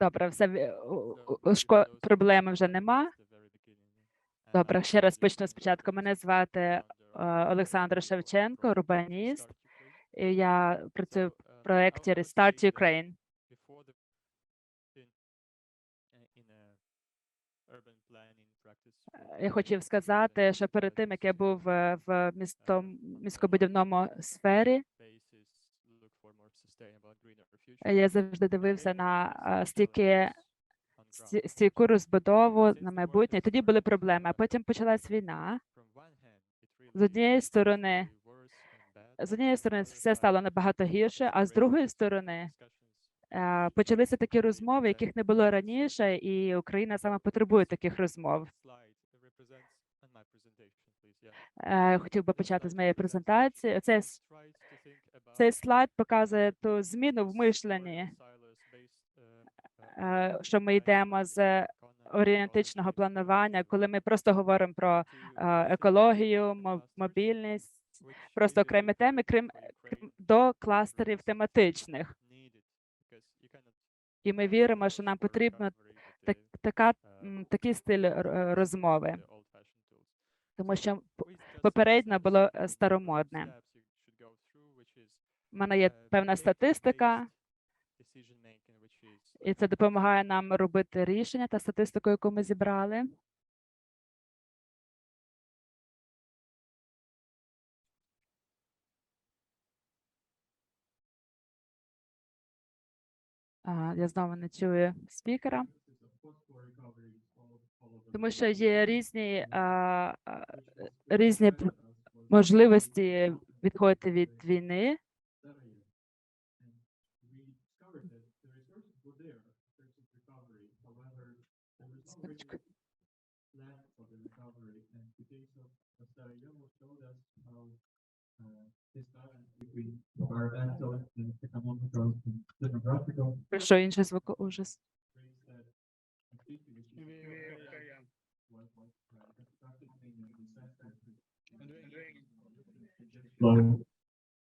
Добре, все у шко- проблеми вже нема. Добре, ще раз почну спочатку. Мене звати е, Олександр Шевченко, урбаніст. І я працюю в проєкті Restart Ukraine. Я хотів сказати, що перед тим як я був е, в місто міськобудівному сфері, я завжди дивився на стільки стійку розбудову на майбутнє. Тоді були проблеми. А потім почалась війна. З однієї сторони, з однієї сторони, все стало набагато гірше, а з другої сторони почалися такі розмови, яких не було раніше, і Україна саме потребує таких розмов. Е, Хотів би почати з моєї презентації. Цей, с- цей слайд показує ту зміну в мишленні, е, що ми йдемо з орієнтичного планування, коли ми просто говоримо про е, екологію, мо- мобільність, просто окремі теми, крім до кластерів тематичних. І ми віримо, що нам потрібно так, така, такий стиль е, розмови, тому що попередньо було старомодне. У мене є певна статистика, і це допомагає нам робити рішення та статистику, яку ми зібрали. А, я знову не чую спікера. Тому що є різні, а, а, різні можливості відходити від війни. Секундочку. environmental and economical and demographical Про що інший звук ужас.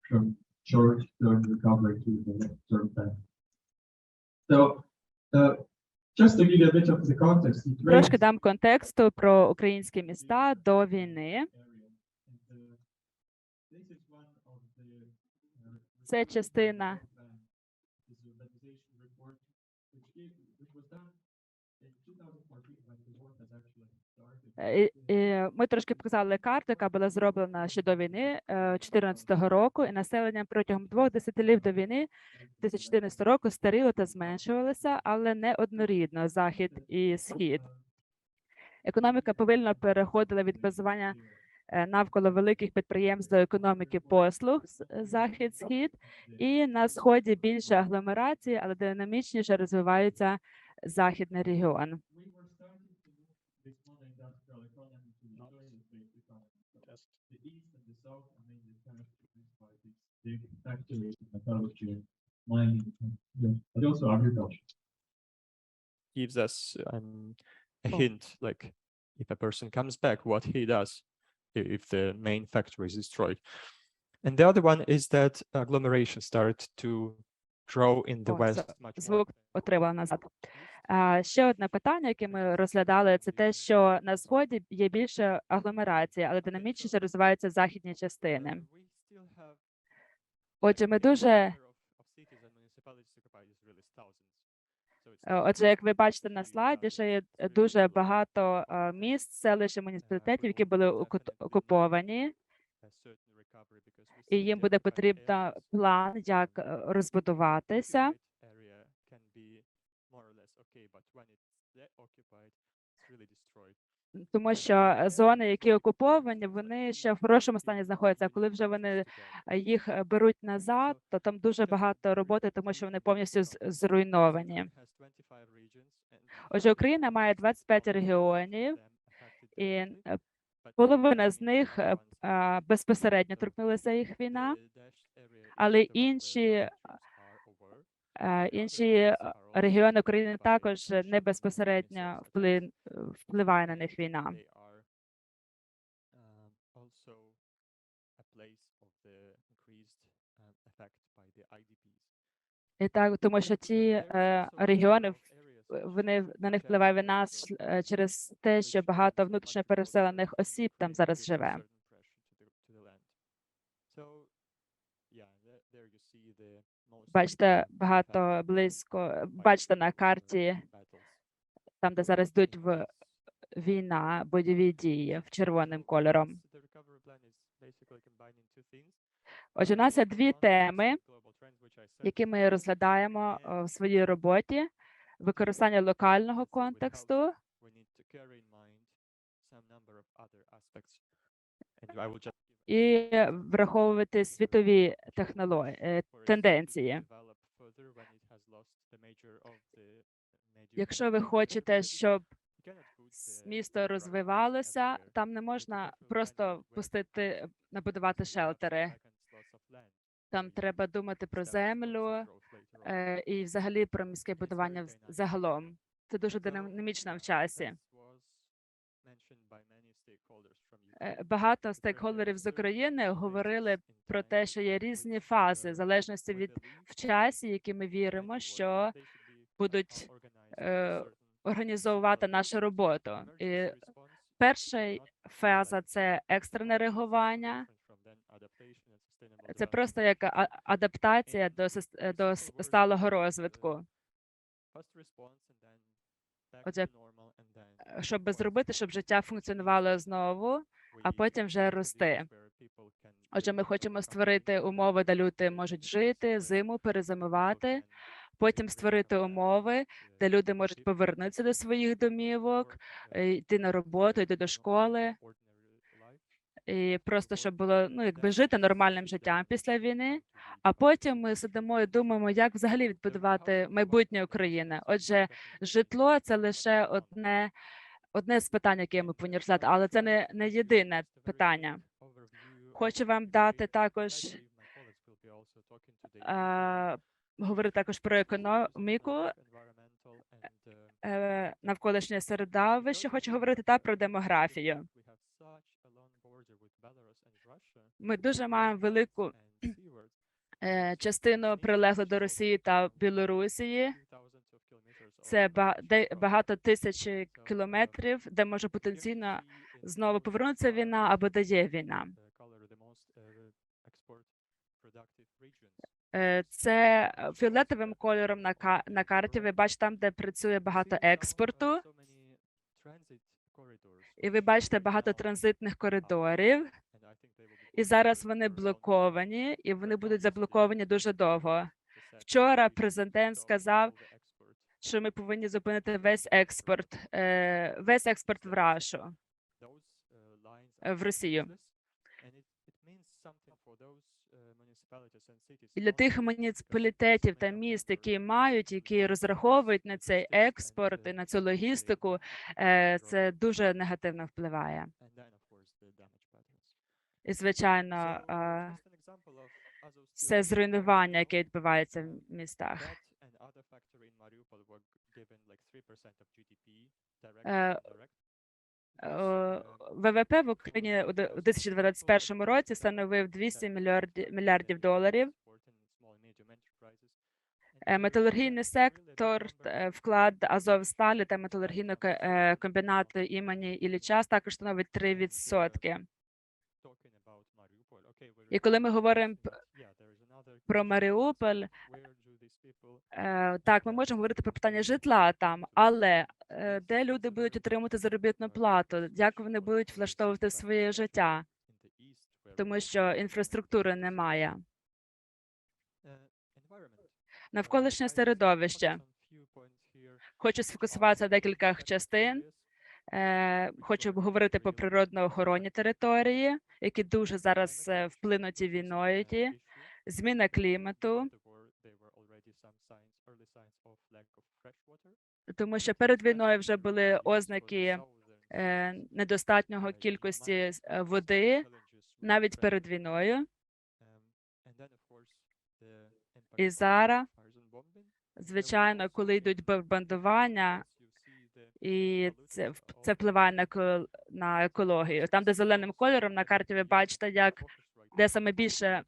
from short term recovery to the long term plan. So, uh, just to give a bit of the context, Трошки дам контексту про українські міста до війни. Це частина Е, і Ми трошки показали карту, яка була зроблена ще до війни 2014 року, і населення протягом двох десятиліть до війни 2014 року старіло та зменшувалося, але не однорідно захід і схід. Економіка повільно переходила від базування е, навколо великих підприємств до економіки послуг з- захід-схід, і на сході більше агломерації, але динамічніше розвивається західний регіон. mining, but also agriculture. gives us um, a Oh. hint like if a person comes back what he does if the main factory is destroyed and the other one is that agglomeration started to grow in the west звук отримала назад. А, ще одне питання, яке ми розглядали, це те, що на сході є більше агломерації, але динамічніше розвиваються західні частини. Отже, ми дуже number of- of cities and municipalities occupied is really thousands. So it's Е, not Отже, як ви бачите на слайді, ще є е, дуже багато е, міст, селищ і муніципалітетів, які були окуповані, і їм буде потрібен план, як е, розбудуватися. Тому що е, зони, які окуповані, вони ще в хорошому стані знаходяться. Коли вже вони е, їх е, беруть назад, то там дуже багато роботи, тому що вони повністю зруйновані. Отже, Україна має 25 регіонів, і половина з них безпосередньо торкнулася їх війна, але інші, інші е, регіони України також не безпосередньо вплин- впливає на них війна. І так, тому що ті е, регіони вони на них впливає війна е, через те, що багато внутрішньо переселених осіб там зараз живе. Бачите, багато близько, бачите на карті, там, де зараз йдуть в війна, бойові дії в червоним кольором. Отже, у нас є дві теми, які ми розглядаємо е, в своїй роботі: використання локального контексту і враховувати світові технології тенденції. Якщо ви хочете, щоб місто розвивалося, там не можна просто пустити набудувати шелтери. Там треба думати про землю е, і взагалі про міське будування загалом. Це дуже динамічно в часі. Е, Багато стейкхолдерів з України говорили про те, що є різні фази, в залежності від в часі, які ми віримо, що будуть е, організовувати нашу роботу. І перша фаза це екстрене реагування. Це просто як адаптація до е, до сталого розвитку. Отже, Е, Щоб зробити, щоб життя функціонувало знову, а потім вже рости. Отже, ми хочемо створити умови, де люди можуть жити, зиму перезимувати, потім створити умови, де люди можуть повернутися до своїх домівок, е, йти на роботу, йти до школи, і просто щоб було ну якби жити нормальним життям після війни. А потім ми сидимо і думаємо, як взагалі відбудувати майбутнє України. Отже, житло це лише одне, одне з питань, яке ми повинні розглядати, але це не, не єдине питання. Хочу вам дати також е, говорити також про економіку, е, навколишнє середовище. Хочу говорити та про демографію. Ми дуже маємо велику е, частину прилеглу до Росії та Білорусії. Це ба- багато тисяч кілометрів, де може потенційно знову повернутися війна або де є війна. Е, Це е, фіолетовим кольором на на карті. Ви бачите там, де працює багато експорту, і ви бачите багато транзитних коридорів. І зараз вони блоковані, і вони будуть заблоковані дуже довго. Вчора президент сказав, що ми повинні зупинити весь експорт, е, весь експорт в Рашу. е, в Росію. І для тих муніципалітетів та міст, які мають, які розраховують на цей експорт і на цю логістику, е, це дуже негативно впливає. І звичайно, все зруйнування, яке відбувається в містах. Е, Е, ВВП в Україні у де- у 2021 році становив 200 мільярдів мільярдів доларів. Е, Металургійний сектор, вклад Азовсталі та металургійного комбінату імені Ілліча також становить 3%. І коли ми говоримо про Маріуполь, так, ми можемо говорити про питання житла там, але е, де люди будуть отримувати заробітну плату, як вони будуть влаштовувати своє життя, тому що інфраструктури немає. Навколишнє середовище. Хочу сфокусуватися на декількох частин. Е, Хочу говорити про природно-охоронні території, які дуже зараз е, вплинуті війною. Зміна клімату, тому що перед війною вже були ознаки е, недостатнього кількості е, води, навіть перед війною. І зараз, звичайно, коли йдуть бомбардування, і це це впливає на на екологію. Там, де зеленим кольором на карті ви бачите, як де саме більше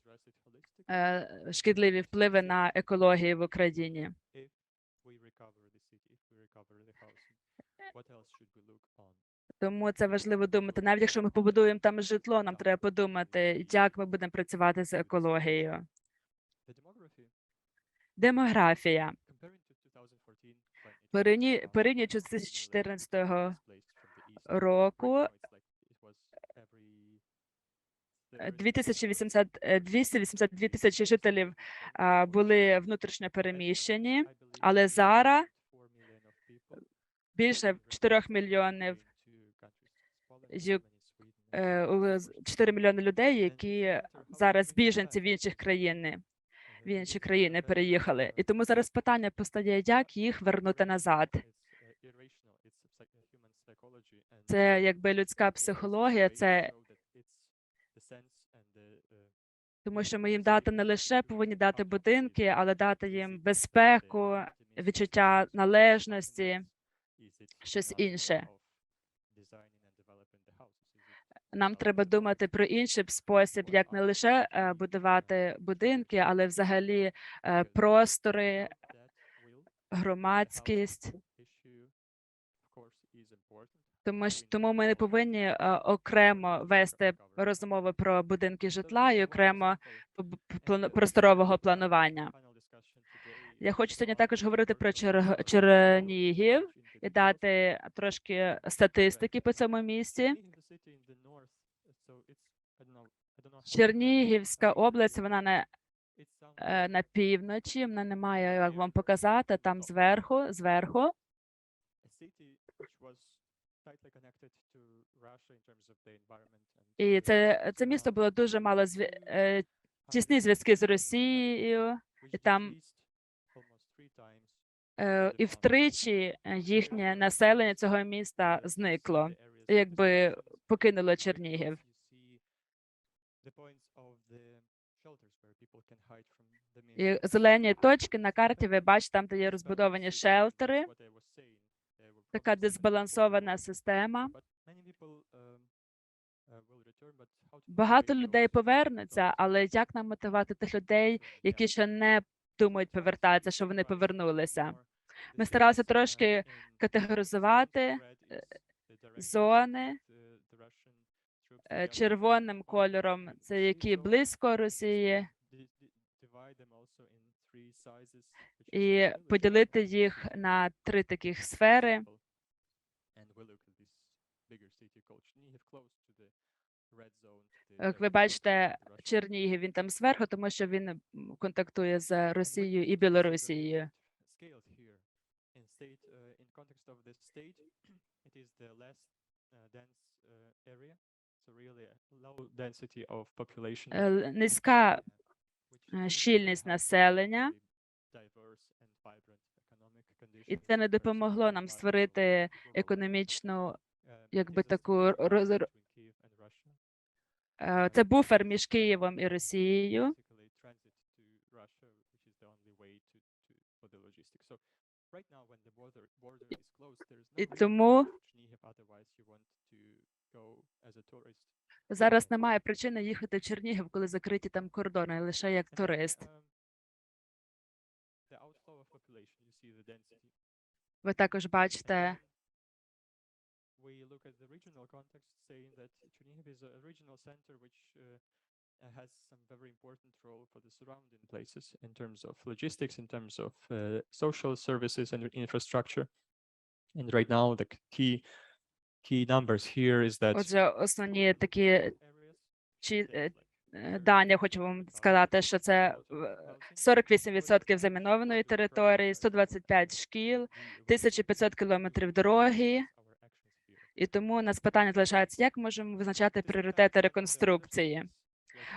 е, шкідливі впливи на екологію в Україні. if we recover the city, if we recover the housing, what else should we look on? Тому це важливо думати. Навіть якщо ми побудуємо там житло, нам треба подумати, як ми будемо працювати з екологією. Демографія. comparing to 2014, when it Порівні- was, uh, порівнюючи з 2014 displaced from the east, року, right now it's like it was every е, third 2080, е, 282 тисячі жителів були внутрішньо переміщені, але зараз більше 4 мільйонів ю- е, у- 4 мільйони людей, які зараз біженці в інших країни, в інші країни переїхали. І тому зараз питання постає, як їх вернути назад. Це якби людська психологія, це тому що ми їм дати не лише повинні дати будинки, але дати їм безпеку, відчуття належності, щось інше. Нам треба думати про інший спосіб, як не лише е, будувати будинки, але взагалі е, простори, громадськість. Тому ж тому ми не повинні е, окремо вести розмови про будинки житла і окремо просторового планування. Я хочу сьогодні також говорити про Чер- Чернігів і дати трошки статистики по цьому місці. Чернігівська область, вона на, е, на півночі, вона не має, як вам показати, там зверху, зверху. І це, це місто було дуже мало зв'я- е, тісні зв'язки з Росією, і там і втричі е, їхнє населення цього міста зникло, якби покинуло Чернігів. І зелені точки на карті ви бачите, там, де є розбудовані шелтери, така дисбалансована система. Багато людей повернуться, але як нам мотивувати тих людей, які ще не думають повертатися, що вони повернулися? Ми старалися трошки категоризувати е, зони е, червоним кольором, це які близько Росії, і поділити їх на три таких сфери. Як ви бачите, Чернігів він там зверху, тому що він контактує з Росією і Білорусією. Е, л- Низька е, щільність населення, і це не допомогло нам створити економічну, якби таку роз- е, це буфер між Києвом і Росією. І тому зараз немає причини їхати в Чернігів, коли закриті там кордони, лише як турист. Ви також бачите uh, uh, has some very important role for the surrounding places in terms of logistics, in terms of uh, social services and infrastructure. And right now, the key key numbers here is that Отже, основні такі чи е, е, дані, хочу вам сказати, що це е, 48% замінованої території, 125 шкіл, 1500 кілометрів дороги. І тому у нас питання залишається, як можемо визначати пріоритети реконструкції?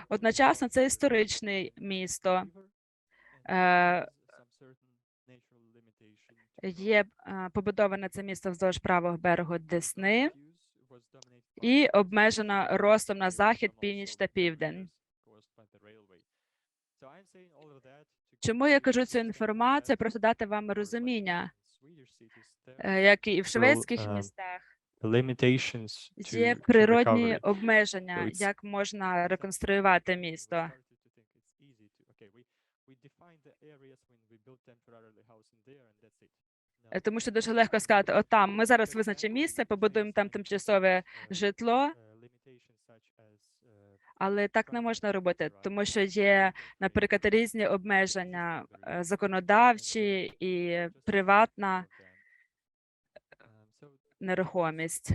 Одночасно це історичне місто. Е, Є е, побудоване це місто вздовж правого берегу Десни і обмежено ростом на захід, північ та південь. Чому я кажу цю інформацію? Просто дати вам розуміння, е, як і в шведських е, містах є природні обмеження, як можна реконструювати місто. Е, Тому що дуже легко сказати, от там ми зараз визначимо місце, побудуємо там тимчасове Uh, житло, uh, uh, але так не можна робити, тому що є, наприклад, різні обмеження е, законодавчі і приватна нерухомість.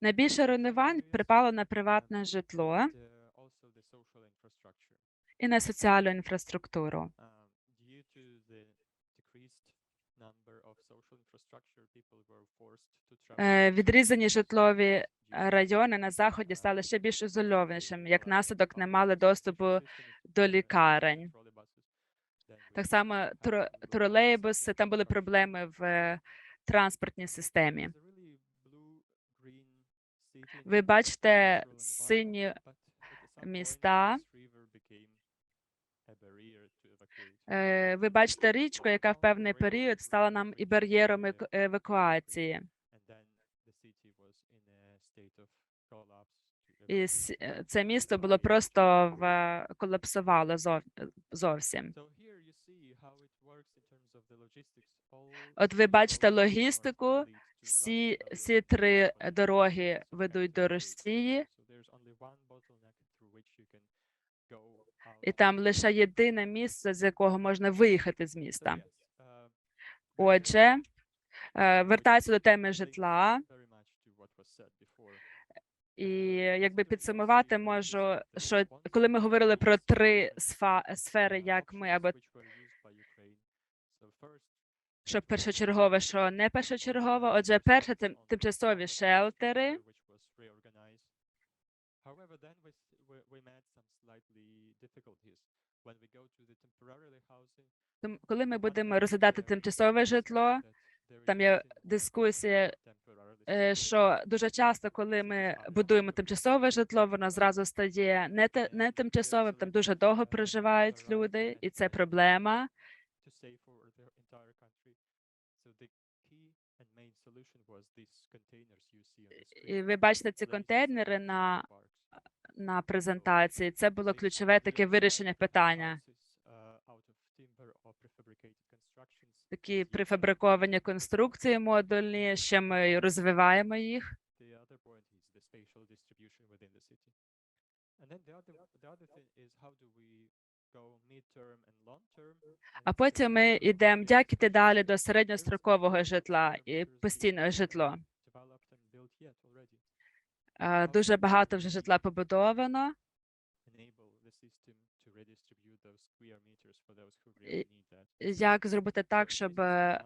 Найбільше руйнувань припало на приватне житло і на соціальну інфраструктуру. Е, Відрізані житлові райони на заході стали ще більш ізольованішими, як наслідок не мали доступу до лікарень. Так само тро- тролейбуси, там були проблеми в е, транспортній системі. Ви бачите сині міста. Е, Ви бачите річку, яка в певний період стала нам і бар'єром евакуації. І е, це місто було просто в е, колапсувало зов- е, зовсім. От ви бачите логістику, всі, всі три дороги ведуть до Росії, і там лише єдине місце, з якого можна виїхати з міста. Отже, е, вертаюся до теми житла. І якби підсумувати можу, що коли ми говорили про три сфери, як ми або що першочергове, що не першочергове. Отже, перше це тимчасові шелтери. However, then we, we, we met some slightly difficulties. When we go to the temporarily housing, Коли ми будемо розглядати тимчасове житло, там є дискусія, е, що дуже часто, коли ми будуємо тимчасове житло, воно зразу стає не не тимчасовим, там дуже довго проживають люди, і це проблема. to save for the entire country. So the key and main solution was these containers you see on the screen. І ви бачите ці контейнери на, на презентації. Це було ключове таке вирішення питання. uh. Такі прифабриковані конструкції модульні. Ще ми розвиваємо їх. А потім ми йдемо, is як іти далі до середньострокового житла і are житло. Дуже багато вже житла побудовано. Як зробити так, щоб е,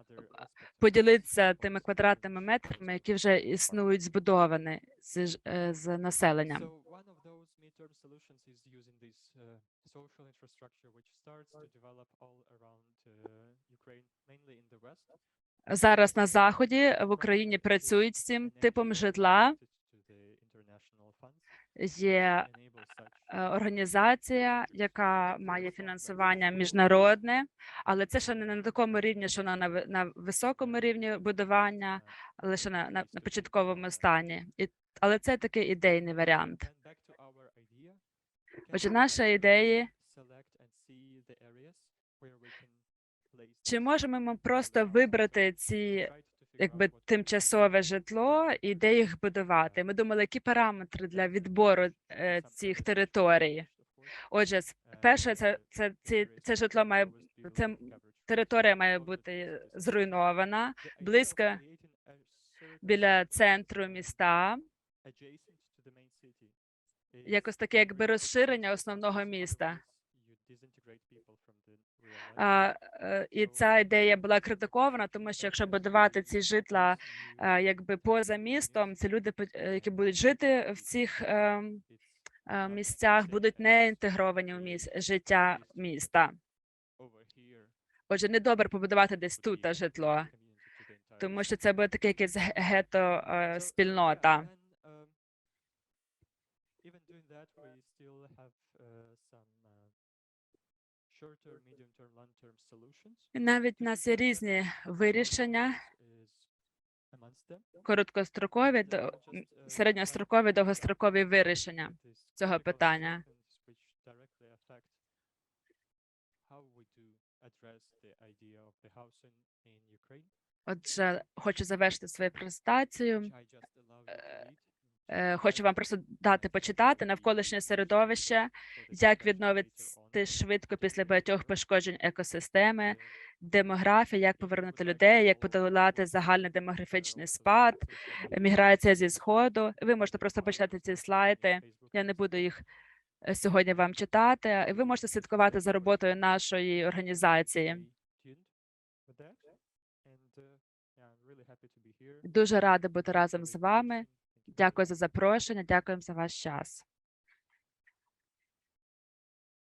поділитися тими квадратними метрами, які вже існують збудовані з, е, з населенням. Uh, uh. Зараз на заході в Україні працюють з цим типом житла. Є е, організація, яка має фінансування міжнародне, але це ще не на такому рівні, що на, на високому рівні будування, лише на, на, на початковому стані. І, але це такий ідейний варіант. Отже, наша ідея, чи можемо ми просто вибрати ці якби тимчасове житло і де їх будувати? Ми думали, які параметри для відбору е, цих територій. Отже, с- перше, це, це, це, це житло має це територія має бути зруйнована близько біля центру міста, якось таке, якби розширення основного міста. А, е, і ця ідея була критикована, тому що якщо будувати ці житла е, якби поза містом, це люди, е, які будуть жити в цих ем, місцях, будуть не інтегровані в міс життя міста. Отже, недобре побудувати десь тут житло, тому що це буде таке якесь ге- гето спільнота. І Навіть у нас є різні вирішення. Короткострокові, середньострокові, довгострокові вирішення цього питання. Отже, хочу завершити свою презентацію. Хочу вам просто дати почитати навколишнє середовище, як відновити швидко після багатьох пошкоджень екосистеми, Е, демографія, як повернути людей, як подолати загальний демографічний спад, міграція зі сходу. Ви можете просто почитати ці слайди. Я не буду їх е, сьогодні вам читати. Ви можете слідкувати за роботою нашої організації. Дуже рада бути разом з вами. Дякую за запрошення. Дякуємо за ваш час.